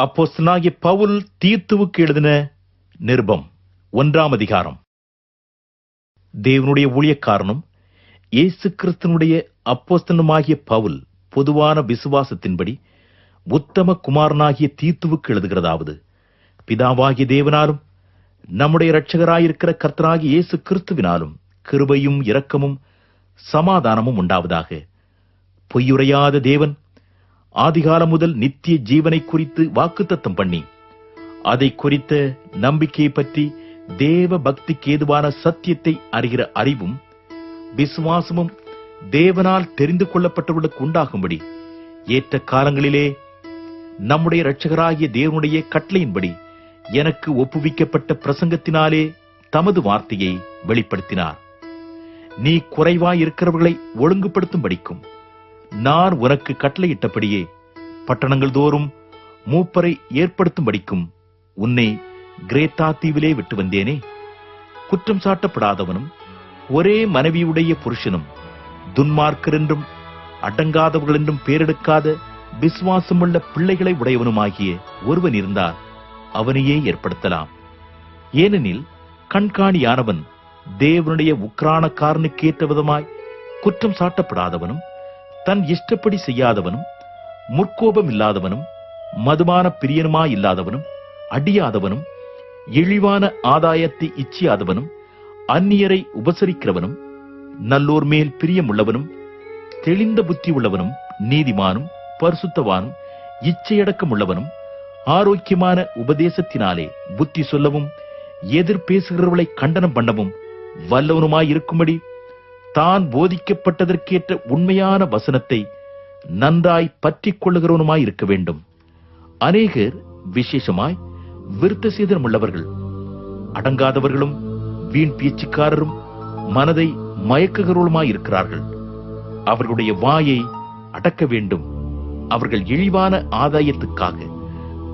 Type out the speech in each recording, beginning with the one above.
அப்போஸ்தலனாகிய பவுல் தீத்துவுக்கு எழுதின நிருபம் ஒன்றாம் அதிகாரம். தேவனுடைய ஊழியக்காரனும் இயேசு கிறிஸ்தனுடைய அப்போஸ்தனுமாகிய பவுல் பொதுவான விசுவாசத்தின்படி உத்தம குமாரனாகிய தீத்துவுக்கு எழுதுகிறதாவது பிதாவாகிய தேவனாலும் நம்முடைய இரட்சகராயிருக்கிற கர்த்தராகிய இயேசு கிறிஸ்துவினாலும் கிருபையும் இரக்கமும் சமாதானமும் உண்டாவதாக. பொய்யுரையாத தேவன் ஆதிகாலம் முதல் நித்திய ஜீவனை குறித்து வாக்குத்தத்தம் பண்ணி அதை குறித்த நம்பிக்கையை பற்றி தேவ பக்திக்கு ஏதுவான சத்தியத்தை அறிகிற அறிவும் விசுவாசமும் தேவனால் தெரிந்து கொள்ளப்பட்டவர்களுக்கு உண்டாகும்படி ஏற்ற காலங்களிலே நம்முடைய இரட்சகராகிய தேவனுடைய கட்டளையின்படி எனக்கு ஒப்புவிக்கப்பட்ட பிரசங்கத்தினாலே தமது வார்த்தையை வெளிப்படுத்தினார். நீ குறைவாய் இருக்கிறவர்களை ஒழுங்குபடுத்தும் படிக்கும் நான் உனக்கு கட்டளையிட்டபடியே பட்டணங்கள் தோறும் மூப்பரை ஏற்படுத்தும்படிக்கும் உன்னை கிரேத்தா தீவிலே விட்டு வந்தேனே. குற்றம் சாட்டப்படாதவனும் ஒரே மனைவியுடைய புருஷனும் துன்மார்க்கர் என்றும் அடங்காதவர்கள் என்றும் பேரெடுக்காத விசுவாசமுள்ள பிள்ளைகளை உடையவனுமாகிய ஒருவன் இருந்தால் அவனையே ஏற்படுத்தலாம். ஏனெனில் கண்காணியானவன் தேவனுடைய உக்ரானக்காரனுக்கேற்ற விதமாய் குற்றம் சாட்டப்படாதவனும் தன் இஷ்டப்படி செய்யாதவனும் முற்கோபம் இல்லாதவனும் மதுமான பிரியனுமா இல்லாதவனும் அடியாதவனும் இழிவான ஆதாயத்தை இச்சியாதவனும் அந்நியரை உபசரிக்கிறவனும் நல்லோர் மேல் பிரியமுள்ளவனும் தெளிந்த புத்தி உள்ளவனும் நீதிமானும் பரிசுத்தவானும் இச்சையடக்கம் உள்ளவனும் ஆரோக்கியமான உபதேசத்தினாலே புத்தி சொல்லவும் எதிர் பேசுகிறவர்களை கண்டனம் பண்ணவும் வல்லவனுமாய் இருக்கும்படி தான் போதிக்கப்பட்டதற்கேற்ற உண்மையான வசனத்தை நன்றாய் பற்றிக் கொள்ளுகிறவனுமாய் இருக்க வேண்டும். அநேகர் விசேஷமாய் விருத்த சேதனம் உள்ளவர்கள். அடங்காதவர்களும் வீண் பேச்சுக்காரரும் மனதை மயக்குகிறவர்களுமாய் இருக்கிறார்கள். அவர்களுடைய வாயை அடக்க வேண்டும். அவர்கள் இழிவான ஆதாயத்துக்காக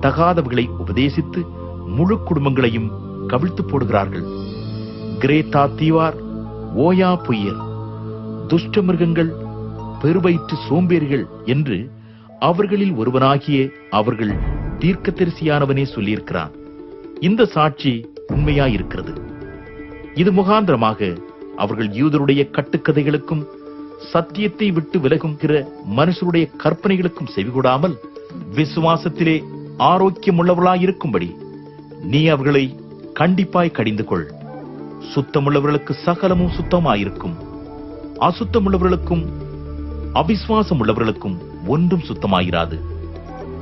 தகாதவர்களை உபதேசித்து முழு குடும்பங்களையும் கவிழ்த்து போடுகிறார்கள். கிரேத்தா தீவார் ஓயா புயல் துஷ்ட மிருகங்கள் பெருவயிற்று சோம்பேறிகள் என்று அவர்களில் ஒருவனாகிய அவர்கள் தீர்க்கதரிசியானவனே சொல்லியிருக்கிறான். இந்த சாட்சி உண்மையாயிருக்கிறது. இது முகாந்திரமாக அவர்கள் யூதருடைய கட்டுக்கதைகளுக்கும் சத்தியத்தை விட்டு விலகுகிற மனுஷருடைய கற்பனைகளுக்கும் செவிகூடாமல் விசுவாசத்திலே ஆரோக்கியமுள்ளவர்களாயிருக்கும்படி நீ அவர்களை கண்டிப்பாய் கடிந்து கொள் சுத்தமுள்ளவர்களுக்கு சகலமும் சுத்தமாயிருக்கும். அசுத்தமுள்ளவர்களுக்கும் அவிஸ்வாசம் உள்ளவர்களுக்கும் ஒன்றும் சுத்தமாயிராது.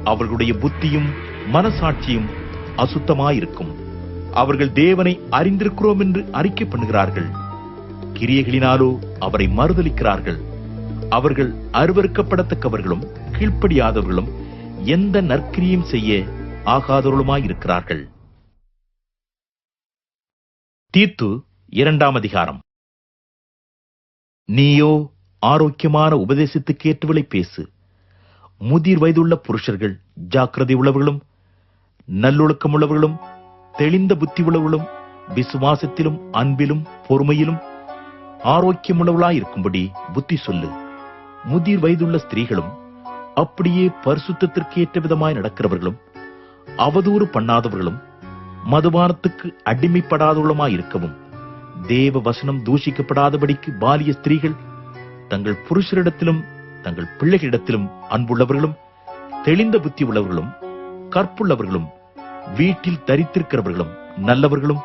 அவர்களுடைய புத்தியும் மனசாட்சியும் அசுத்தமாயிருக்கும். அவர்கள் தேவனை அறிந்திருக்கிறோம் என்று அறிக்கை பண்ணுகிறார்கள். கிரியைகளினாலோ அவரை மறுதலிக்கிறார்கள். அவர்கள் அருவருக்கப்படத்தக்கவர்களும் கீழ்ப்படியாதவர்களும் எந்த நற்கிரியும் செய்ய ஆகாதவர்களுமாயிருக்கிறார்கள். தீத்து இரண்டாம் அதிகாரம். நீயோ ஆரோக்கியமான உபதேசத்துக்கு ஏற்றவளை பேசு. முதிர் வயதுள்ள புருஷர்கள் ஜாக்கிரதை உள்ளவர்களும் நல்லொழுக்கமுள்ளவர்களும் தெளிந்த புத்தி உள்ளவர்களும் விசுவாசத்திலும் அன்பிலும் பொறுமையிலும் ஆரோக்கியமுள்ளவளாயிருக்கும்படி புத்தி சொல்லு. முதிர் வயதுள்ள ஸ்திரீகளும் அப்படியே பரிசுத்தத்திற்கு ஏற்ற விதமாய் நடக்கிறவர்களும் அவதூறு பண்ணாதவர்களும் மதுபானத்துக்கு அடிமைப்படாதவர்களுமாயிருக்கவும் தேவ வசனம் தூஷிக்கப்படாதபடிக்கு பாலிய ஸ்திரீகள் தங்கள் புருஷரிடத்திலும் தங்கள் பிள்ளைகளிடத்திலும் அன்புள்ளவர்களும் தெளிந்த புத்தி உள்ளவர்களும் கற்புள்ளவர்களும் வீட்டில் தரித்திருக்கிறவர்களும் நல்லவர்களும்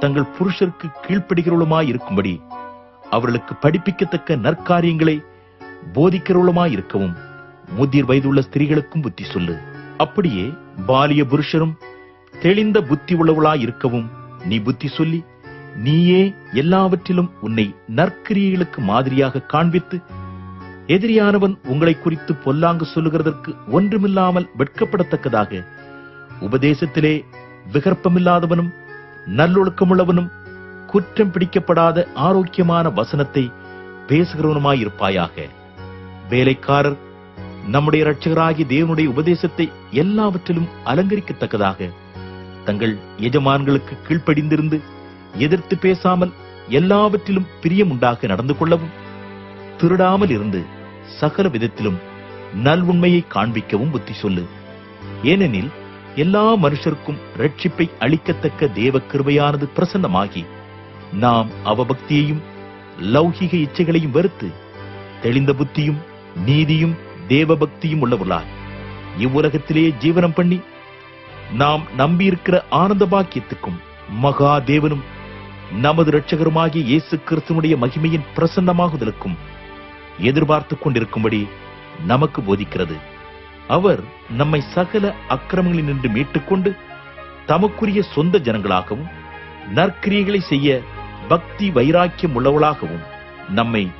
தங்கள் புருஷருக்கு கீழ்ப்படுகிறவளுமாய் இருக்கும்படி அவர்களுக்கு படிப்பிக்கத்தக்க நற்காரியங்களை போதிக்கிறவளுமாய் இருக்கவும் முதிர் வயதுள்ள ஸ்திரீகளுக்கும் புத்தி சொல்லு. அப்படியே பாலிய புருஷரும் தெளிந்த புத்தி உள்ளவளாய் இருக்கவும் நீ புத்தி சொல்லி நீயே எல்லாவற்றிலும் உன்னை நற்கிரியைகளுக்கு மாதிரியாக காண்பித்து எதிரியானவன் உங்களை குறித்து பொல்லாங்கு சொல்லுகிறதற்கு ஒன்றுமில்லாமல் வெட்கப்படத்தக்கதாக உபதேசத்திலே விகற்பமில்லாதவனும் நல்லொழுக்கமுள்ளவனும் குற்றம் பிடிக்கப்படாத ஆரோக்கியமான வசனத்தை பேசுகிறவனுமாயிருப்பாயாக. வேலைக்காரர் நம்முடைய இரட்சகராகிய தேவனுடைய உபதேசத்தை எல்லாவற்றிலும் அலங்கரிக்கத்தக்கதாக தங்கள் எஜமான்களுக்கு கீழ்ப்படிந்திருந்து எதிர்த்து பேசாமல் எல்லாவற்றிலும் பிரியம் உண்டாக நடந்து கொள்ளவும் திருடாமல் இருந்து சகல விதத்திலும் நல்வுண்மையை காண்பிக்கவும் புத்தி சொல்லு. ஏனெனில் எல்லா மனுஷருக்கும் ரட்சிப்பை அளிக்கத்தக்க தேவ கிருபையானது பிரசன்னமாகி நாம் அவபக்தியையும் லௌகிக இச்சைகளையும் வெறுத்து தெளிந்த புத்தியும் நீதியும் தேவபக்தியும் உள்ளவர்களாய் இவ்வுலகத்திலேயே ஜீவனம் பண்ணி நாம் நம்பியிருக்கிற ஆனந்த பாக்கியத்துக்கும் மகா தேவனும் நமது இரட்சகருமாகிய இயேசு கிறிஸ்துவனுடைய மகிமையின் பிரசன்னமாகுதலுக்கும் எதிர்பார்த்து கொண்டிருக்கும்படி நமக்கு போதிக்கிறது. அவர் நம்மை சகல அக்கிரமங்களில் நின்று மீட்டுக்கொண்டு தமக்குரிய சொந்த ஜனங்களாகவும் நற்கிரியைகளை செய்ய பக்தி வைராக்கியம் உள்ளவளாகவும் நம்மை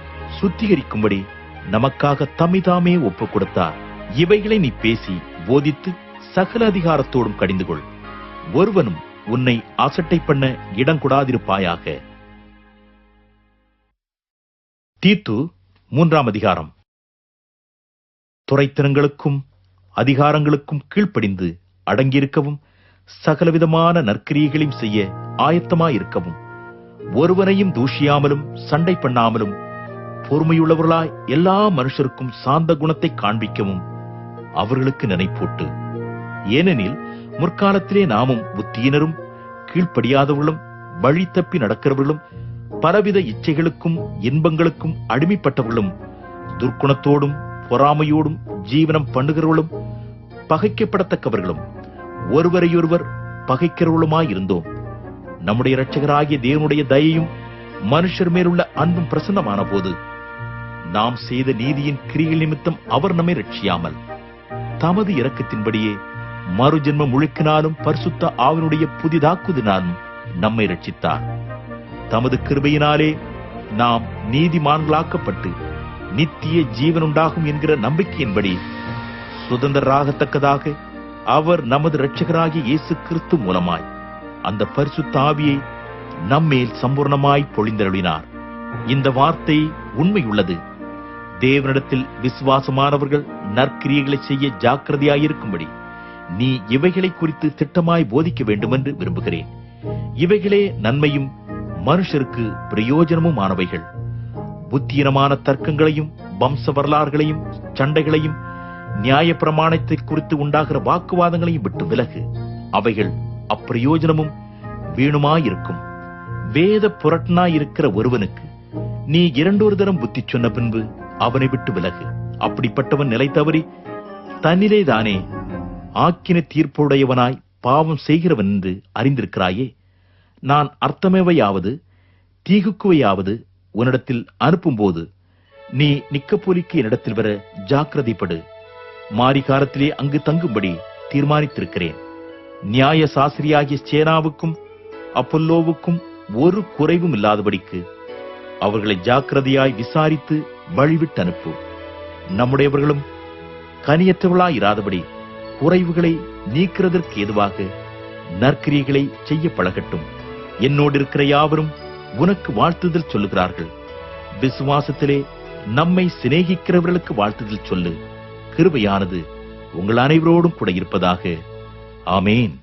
சுத்திகரிக்கும்படி நமக்காக தம்மிதாமே ஒப்பு கொடுத்தார். இவைகளை நீ பேசி போதித்து சகல அதிகாரத்தோடும் கடிந்து கொள் ஒருவனும் உன்னை அசட்டை பண்ண இடம் கொடாதிருப்பாயாக தீத்து மூன்றாம் அதிகாரம். துறைத்தனங்களுக்கும் அதிகாரங்களுக்கும் கீழ்ப்படிந்து அடங்கியிருக்கவும் சகலவிதமான நற்கிரியைகளையும் செய்ய ஆயத்தமாயிருக்கவும் ஒருவனையும் தூஷியாமலும் சண்டை பண்ணாமலும் பொறுமையுள்ளவர்களாய் எல்லா மனுஷருக்கும் சாந்த குணத்தை காண்பிக்கவும் அவர்களுக்கு நினைப்பூட்டு. ஏனெனில் முற்காலத்திலே நாமும் புத்தியினரும் கீழ்ப்படியாதவர்களும் வழி தப்பி நடக்கிறவர்களும் பலவித இச்சைகளுக்கும் இன்பங்களுக்கும் அடிமைப்பட்டவர்களும் துர்க்குணத்தோடும் பொறாமையோடும் ஜீவனம் பண்ணுகிறவர்களும் பகைக்கப்படத்தக்கவர்களும் ஒருவரையொருவர் பகைக்கிறவர்களுமாயிருந்தோம். நம்முடைய இரட்சகராகிய தேவனுடைய தயையும் மனுஷர் மேலுள்ள அன்பும் பிரசன்னமான போது நாம் செய்த நீதியின் கிரிகள் நிமித்தம் அவர் நம்மை ரட்சியாமல் தமது இரக்கத்தின்படியே மறுஜென்மம் முழுக்கினாலும் பரிசுத்த ஆவினுடைய புதிதாக்குதினாலும் நம்மை ரட்சித்தார் தமது கிருபையினாலே நாம் நீதிமான்களாக்கப்பட்டு நித்திய ஜீவனுண்டாகும் என்கிற நம்பிக்கையின்படி சுதந்திரராகத்தக்கதாக அவர் நமது இரட்சகராகிய இயேசு கிறிஸ்து மூலமாய் அந்த பரிசுத்த ஆவியை நம்மேல் சம்பூர்ணமாய் பொழிந்தருளினார். இந்த வார்த்தை உண்மையுள்ளது. தேவனிடத்தில் விசுவாசமானவர்கள் நற்கிரியைகளை செய்ய ஜாக்கிரதையாயிருக்கும்படி நீ இவைகளை குறித்து திட்டமாய் போதிக்க வேண்டுமென்று விரும்புகிறேன். இவைகளே நன்மையும் மனுஷருக்கு பிரயோஜனமுமானவைகள் புத்தியனமான தர்க்கங்களையும் வம்ச வரலாறுகளையும் சண்டைகளையும் நியாய பிரமாணத்தை குறித்து உண்டாகிற வாக்குவாதங்களையும் விட்டு விலகு. அவைகள் அப்பிரயோஜனமும் வீணுமாயிருக்கும். வேத புரட்டனாயிருக்கிற ஒருவனுக்கு நீ இரண்டொரு தரம் புத்தி சொன்ன பின்பு அவனை விட்டு விலகு. அப்படிப்பட்டவன் நிலை தவறி தன்னிலே தானே ஆக்கின தீர்ப்புடையவனாய் பாவம் செய்கிறவன் என்று அறிந்திருக்கிறாயே. நான் அர்த்தமேவையாவது தீகுக்குவையாவது உன்னிடத்தில் அனுப்பும்போது நீ நிக்கப்போலிக்கு என்னிடத்தில் வர ஜாக்கிரதைப்படு. மாரிகாரத்திலே அங்கு தங்கும்படி தீர்மானித்திருக்கிறேன். நியாய சாஸ்திரியாகிய சேனாவுக்கும் அப்பல்லோவுக்கும் ஒரு குறைவும் இல்லாதபடிக்கு அவர்களை ஜாக்கிரதையாய் விசாரித்து வழிவிட்டு அனுப்பு நம்முடையவர்களும் கனியற்றவர்களாயிராதபடி குறைவுகளை நீக்கிறதற்கு ஏதுவாக நற்கிரியைகளை செய்ய பழகட்டும். என்னோடு இருக்கிற யாவரும் உனக்கு வாழ்த்துதல் சொல்லுகிறார்கள். விசுவாசத்திலே நம்மை சிநேகிக்கிறவர்களுக்கு வாழ்த்துதல் சொல்லு. கிருபையானது உங்கள் அனைவரோடும் கூட இருப்பதாக. ஆமேன்.